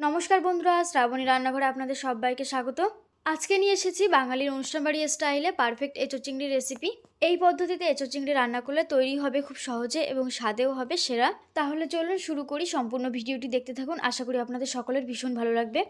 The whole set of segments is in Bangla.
নমস্কার বন্ধুরা, শ্রাবণী রান্নাঘরে আপনাদের সবাইকে স্বাগত। আজকে নিয়ে এসেছি বাঙালির অনুষ্ঠানবাড়ি স্টাইলে পারফেক্ট এঁচো চিংড়ি রেসিপি। এই পদ্ধতিতে এঁচো চিংড়ি রান্না করলে তৈরি হবে খুব সহজে এবং স্বাদেও হবে সেরা। তাহলে চলুন শুরু করি, সম্পূর্ণ ভিডিওটি দেখতে থাকুন। আশা করি আপনাদের সকলের ভীষণ ভালো লাগবে।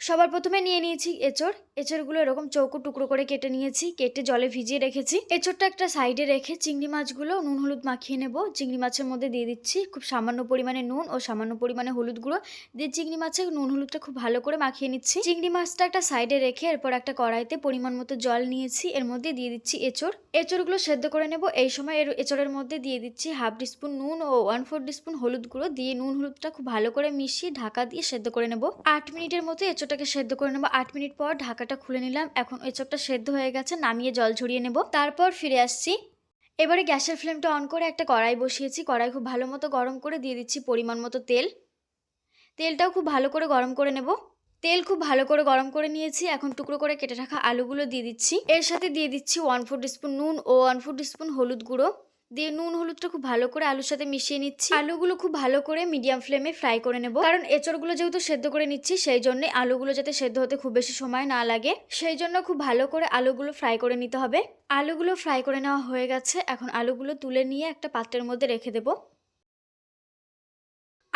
সবার প্রথমে নিয়ে নিয়েছি এঁচড়। এঁচড়গুলো এরকম চৌকো টুকরো করে কেটে নিয়েছি, কেটে জলে ভিজিয়ে রেখেছি। এঁচড়টা একটা সাইডে রেখে চিংড়ি মাছগুলো নুন হলুদ মাখিয়ে নেব। চিংড়ি মাছের মধ্যে দিয়ে দিচ্ছি খুব সামান্য পরিমাণে নুন ও সামান্য পরিমাণে হলুদ গুঁড়ো। দিয়ে চিংড়ি মাছে নুন হলুদটা খুব ভালো করে মাখিয়ে নিচ্ছি। চিংড়ি মাছটা একটা সাইডে রেখে এরপর একটা কড়াইতে পরিমাণ মতো জল নিয়েছি। এর মধ্যে দিয়ে দিচ্ছি এঁচড়। এঁচড়গুলো সেদ্ধ করে নেব। এই সময় এর এঁচড়ের মধ্যে দিয়ে দিচ্ছি হাফ টিস্পুন নুন ও ওয়ান ফোর টিস্পুন হলুদ গুঁড়ো। দিয়ে নুন হলুদটা খুব ভালো করে মিশিয়ে ঢাকা দিয়ে সেদ্ধ করে নেব। আট মিনিটের মতো এঁচড়টাকে সেদ্ধ করে নেব। আট মিনিট পর ঢাকাটা খুলে নিলাম। এখন ওই এঁচড়টা সেদ্ধ হয়ে গেছে, নামিয়ে জল ঝরিয়ে নেব। তারপর ফিরে আসছি। এবারে গ্যাসের ফ্লেমটা অন করে একটা কড়াই বসিয়েছি। কড়াই খুব ভালো মতো গরম করে দিয়ে দিচ্ছি পরিমাণ মতো তেল। তেলটাও খুব ভালো করে গরম করে নেব। তেল খুব ভালো করে গরম করে নিয়েছি। এখন টুকরো করে কেটে রাখা আলুগুলো দিয়ে দিচ্ছি। এর সাথে দিয়ে দিচ্ছি ওয়ান ফোর স্পুন নুন ও ওয়ান ফোর স্পুন হলুদ গুঁড়ো। দিয়ে নুন, হলুদটা খুব ভালো করে আলুর সাথে মিশিয়ে নিচ্ছি। আলুগুলো খুব ভালো করে মিডিয়াম ফ্লেমে ফ্রাই করে নেব। কারণ এঁচড়গুলো যেহেতু সেদ্ধ করে নিচ্ছি, সেই জন্য আলুগুলো যাতে সেদ্ধ হতে খুব বেশি সময় না লাগে, সেই জন্য খুব ভালো করে আলুগুলো ফ্রাই করে নিতে হবে। আলুগুলো ফ্রাই করে নেওয়া হয়ে গেছে, এখন আলুগুলো তুলে নিয়ে একটা পাত্রের মধ্যে রেখে দেবো।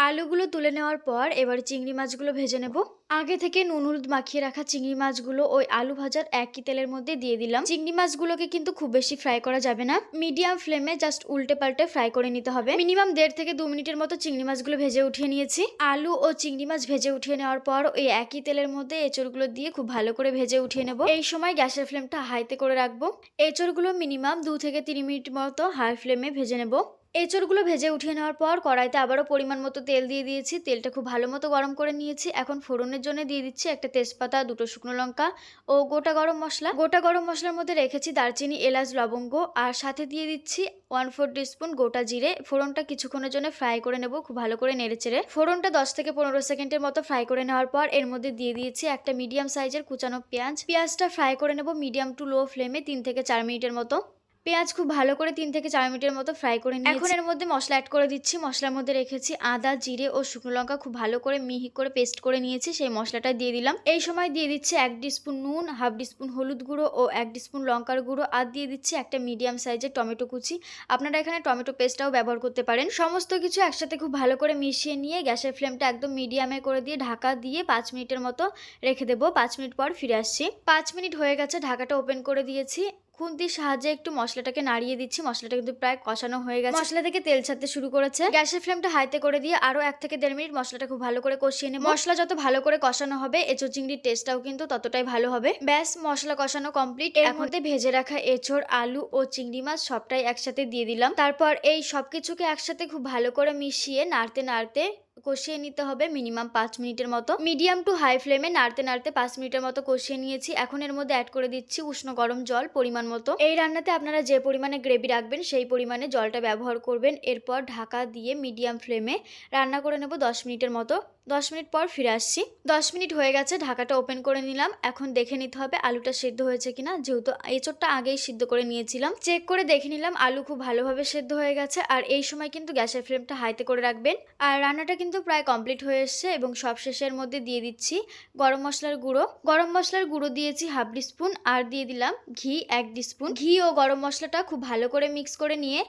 আলুগুলো তুলে নেওয়ার পর এবার চিংড়ি মাছগুলো ভেজে নেব। আগে থেকে নুন হলুদ মাখিয়ে রাখা চিংড়ি মাছগুলো ওই আলু ভাজার একই তেলের মধ্যে দিয়ে দিলাম। চিংড়ি মাছগুলোকে কিন্তু খুব বেশি ফ্রাই করা যাবে না। মিডিয়াম ফ্লেমে জাস্ট উল্টে পাল্টে ফ্রাই করে নিতে হবে। মিনিমাম দেড় থেকে দু মিনিটের মতো চিংড়ি মাছগুলো ভেজে উঠিয়ে নিয়েছি। আলু ও চিংড়ি মাছ ভেজে উঠিয়ে নেওয়ার পর ওই একই তেলের মধ্যে এঁচড়গুলো দিয়ে খুব ভালো করে ভেজে উঠিয়ে নেব। এই সময় গ্যাসের ফ্লেমটা হাইতে করে রাখব। এঁচড়গুলো মিনিমাম দু থেকে তিন মিনিট মতো হাই ফ্লেমে ভেজে নেব। এঁচড়গুলো ভেজে উঠিয়ে নেওয়ার পর কড়াইতে আবারও পরিমাণ মতো তেল দিয়ে দিয়েছি। তেলটা খুব ভালো মতো গরম করে নিয়েছি। এখন ফোড়নের জন্য দিয়ে দিচ্ছি একটা তেজপাতা, দুটো শুকনো লঙ্কা ও গোটা গরম মশলা। গোটা গরম মশলার মধ্যে রেখেছি দারচিনি, এলাচ, লবঙ্গ আর সাথে দিয়ে দিচ্ছি ওয়ান ফোর টিস্পুন গোটা জিরে। ফোড়নটা কিছুক্ষণের জন্য ফ্রাই করে নেব খুব ভালো করে নেড়ে চেড়ে ফোড়নটা দশ থেকে পনেরো সেকেন্ডের মতো ফ্রাই করে নেওয়ার পর এর মধ্যে দিয়ে দিয়েছি একটা মিডিয়াম সাইজের কুচানো পেঁয়াজ। পেঁয়াজটা ফ্রাই করে নেব মিডিয়াম টু লো ফ্লেমে তিন থেকে চার মিনিটের মতো। পেঁয়াজ খুব ভালো করে তিন থেকে চার মিনিটের মতো ফ্রাই করে নিয়ে এখন এর মধ্যে মশলা অ্যাড করে দিচ্ছি। মশলার মধ্যে রেখেছি আদা, জিরে ও শুকনো লঙ্কা খুব ভালো করে মিহি করে পেস্ট করে নিয়েছি। সেই মশলাটা দিয়ে দিলাম। এই সময় দিয়ে দিচ্ছি এক স্পুন নুন হাফ স্পুন হলুদ গুঁড়ো ও এক স্পুন লঙ্কার গুঁড়ো আর দিয়ে দিচ্ছি একটা মিডিয়াম সাইজের টমেটো কুচি। আপনারা এখানে টমেটো পেস্টটাও ব্যবহার করতে পারেন। সমস্ত কিছু একসাথে খুব ভালো করে মিশিয়ে নিয়ে গ্যাসের ফ্লেমটা একদম মিডিয়ামে করে দিয়ে ঢাকা দিয়ে পাঁচ মিনিটের মতো রেখে দেবো। পাঁচ মিনিট পর ফিরে আসছি। পাঁচ মিনিট হয়ে গেছে, ঢাকাটা ওপেন করে দিয়েছি। খুন্তির সাহায্যে একটু মশলাটাকে নাড়িয়ে দিচ্ছি। মশলাটা কিন্তু প্রায় কষানো হয়ে গেছে। মশলা থেকে তেল ছাড়তে শুরু করেছে। গ্যাসের ফ্লেমটা হাইতে করে দিয়ে আরও এক থেকে দেড় মিনিট মশলাটা খুব ভালো করে কষিয়ে নেব। মশলা যত ভালো করে কষানো হবে এঁচড় চিংড়ির টেস্টটাও কিন্তু ততটাই ভালো হবে। ব্যাস মশলা কষানো কমপ্লিট এর মধ্যে ভেজে রাখা এঁচড় আলু ও চিংড়ি মাছ সবটাই একসাথে দিয়ে দিলাম। তারপর এই সব কিছুকে একসাথে খুব ভালো করে মিশিয়ে নাড়তে নাড়তে কষিয়ে নিতে হবে মিনিমাম পাঁচ মিনিটের মতো। মিডিয়াম টু হাই ফ্লেমে নাড়তে নাড়তে পাঁচ মিনিটের মতো কষিয়ে নিয়েছি। এখন এর মধ্যে অ্যাড করে দিচ্ছি উষ্ণ গরম জল পরিমাণ মতো। এই রান্নাতে আপনারা যে পরিমাণে গ্রেভি রাখবেন সেই পরিমাণে জলটা ব্যবহার করবেন। এরপর ঢাকা দিয়ে মিডিয়াম ফ্লেমে রান্না করে নেব দশ মিনিটের মতো। দশ মিনিট পর ফিরে আসছি। দশ মিনিট হয়ে গেছে, ঢাকাটা ওপেন করে নিলাম। এখন দেখে নিতে হবে আলুটা সেদ্ধ হয়েছে কিনা। যেহেতু এঁচড়টা আগেই সিদ্ধ করে নিয়েছিলাম। চেক করে দেখে নিলাম আলু খুব ভালোভাবে সেদ্ধ হয়ে গেছে। আর এই সময় কিন্তু গ্যাসের ফ্লেমটা হাইতে করে রাখবেন। আর রান্নাটা কিন্তু প্রায় কমপ্লিট হয়ে এসছে এবং সব শেষের মধ্যে দিয়ে দিচ্ছি গরম মশলার গুঁড়ো। গরম মশলার গুঁড়ো দিয়েছি হাফ স্পুন আর দিয়ে দিলাম ঘি এক স্পুন ঘি ও গরম মশলাটা খুব ভালো করে মিক্স করে নিয়ে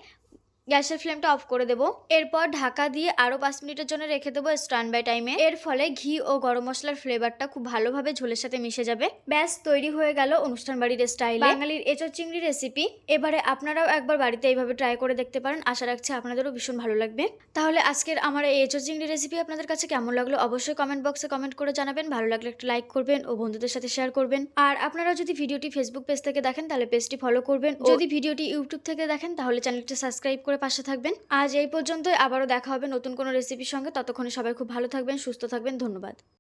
গ্যাসের ফ্লেমটা অফ করে দেবো। এরপর ঢাকা দিয়ে আরও পাঁচ মিনিটের জন্য রেখে দেবো স্টান বাই টাইমে। এর ফলে ঘি ও গরম মশলার ফ্লেভারটা খুব ভালোভাবে ঝোলের সাথে মিশে যাবে। ব্যাস তৈরি হয়ে গেল অনুষ্ঠান বাড়ির স্টাইল। বাঙালির এঁচড় চিংড়ি রেসিপি এবারে আপনারাও একবার বাড়িতে এইভাবে ট্রাই করে দেখতে পারেন। আশা রাখছি আপনাদেরও ভীষণ ভালো লাগবে। তাহলে আজকের আমার এই এঁচড় চিংড়ি রেসিপি আপনাদের কাছে কেমন লাগল অবশ্যই কমেন্ট বক্সে কমেন্ট করে জানাবেন। ভালো লাগলে একটু লাইক করবেন ও বন্ধুদের সাথে শেয়ার করবেন। আর আপনারা যদি ভিডিওটি ফেসবুক পেজ থেকে দেখেন তাহলে পেজটি ফলো করবেন। যদি ভিডিওটি ইউটিউব থেকে দেখেন তাহলে চ্যানেলটি সাবস্ক্রাইব করে পাশে থাকবেন। আজ এই পর্যন্তই। আবারও দেখা হবে নতুন কোনো রেসিপির সঙ্গে। ততক্ষণে সবাই খুব ভালো থাকবেন, সুস্থ থাকবেন। ধন্যবাদ।